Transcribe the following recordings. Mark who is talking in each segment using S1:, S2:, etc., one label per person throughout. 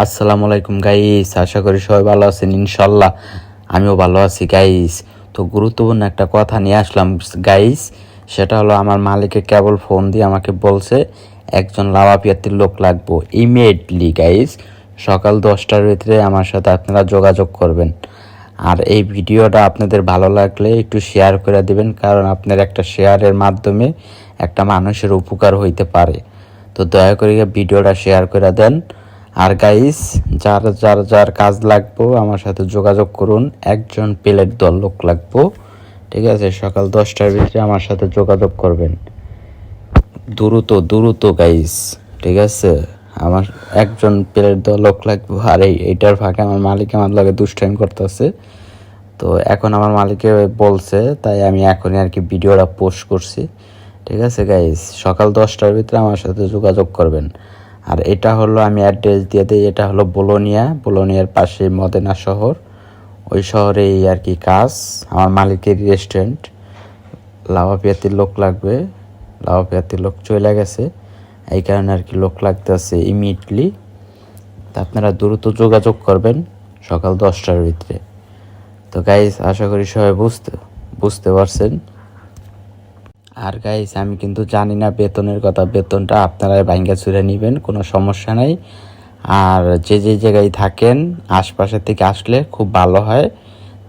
S1: আসসালামু আলাইকুম গাইস আশা করি সবাই ভালো আছেন, ইনশাল্লাহ। আমিও ভালো আছি গাইস তো গুরুত্বপূর্ণ একটা কথা নিয়ে আসলাম গাইস সেটা হলো আমার মালিকে কেবল ফোন দিয়ে আমাকে বলছে, একজন লাভা পিয়াতির লোক লাগবো। ইমিডিয়েটলি গাইস সকাল দশটার ভিতরে আমার সাথে আপনারা যোগাযোগ করবেন। আর এই ভিডিওটা আপনাদের ভালো লাগলে একটু শেয়ার করে দিবেন, কারণ আপনার একটা শেয়ারের মাধ্যমে একটা মানুষের উপকার হইতে পারে। তো দয়া করে ভিডিওটা শেয়ার করে দেন। আর গাইস যার যার যার কাজ লাগবো, আমার সাথে যোগাযোগ করুন। একজন প্লেট দল লোক লাগবো। ঠিক আছে? সকাল দশটার ভিতরে আমার সাথে যোগাযোগ করবেন। দ্রুত দ্রুত গাইস ঠিক আছে? আমার একজন প্লেট দল লোক লাগবে। আর এই, এইটার ফাঁকে আমার মালিক আমার লাগে দুষ্টাইম করতেছে। তো এখন আমার মালিকে বলছে, তাই আমি এখনই আর কি ভিডিওটা পোস্ট করছি। ঠিক আছে গাইস সকাল দশটার ভিতরে আমার সাথে যোগাযোগ করবেন। আর এটা হলো আমি অ্যাড্রেস দিয়ে দিই, এটা হলো বোলোনিয়া, বোলোনিয়ার পাশে মদেনা শহর। ওই শহরেই আর কি কাজ। আমার মালিকের রেস্টুরেন্ট লাভা পিয়াতির লোক লাগবে। লাভা পিয়াতির লোক চলে গেছে। এই কারণে আর কি লোক লাগতেছে ইমিডিয়েটলি তা আপনারা দ্রুত যোগাযোগ করবেন সকাল দশটার ভিতরে। তো গাইস আশা করি সবাই বুঝতে বুঝতে পারছেন। আর গাইস আমি কিন্তু জানি না বেতনের কথা, বেতনটা আপনারাই ভাঙ্গা চুরে নেবেন, কোনো সমস্যা নাই। আর যে যে জায়গায় থাকেন আশপাশে থেকে আসলে খুব ভালো হয়।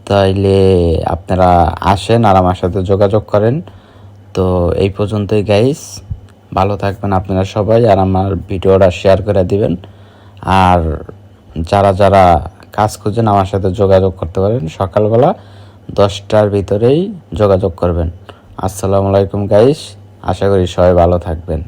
S1: তাইলে আপনারা আসেন আর আমার সাথে যোগাযোগ করেন। তো এই পর্যন্তই গাইস ভালো থাকবেন আপনারা সবাই আর আমার ভিডিওটা শেয়ার করে দিবেন। আর যারা যারা কাজ খুঁজেন, আমার সাথে যোগাযোগ করতে পারেন। সকালবেলা দশটার ভিতরেই যোগাযোগ করবেন। আসসালামু আলাইকুম গাইস আশা করি সবাই ভালো থাকবেন।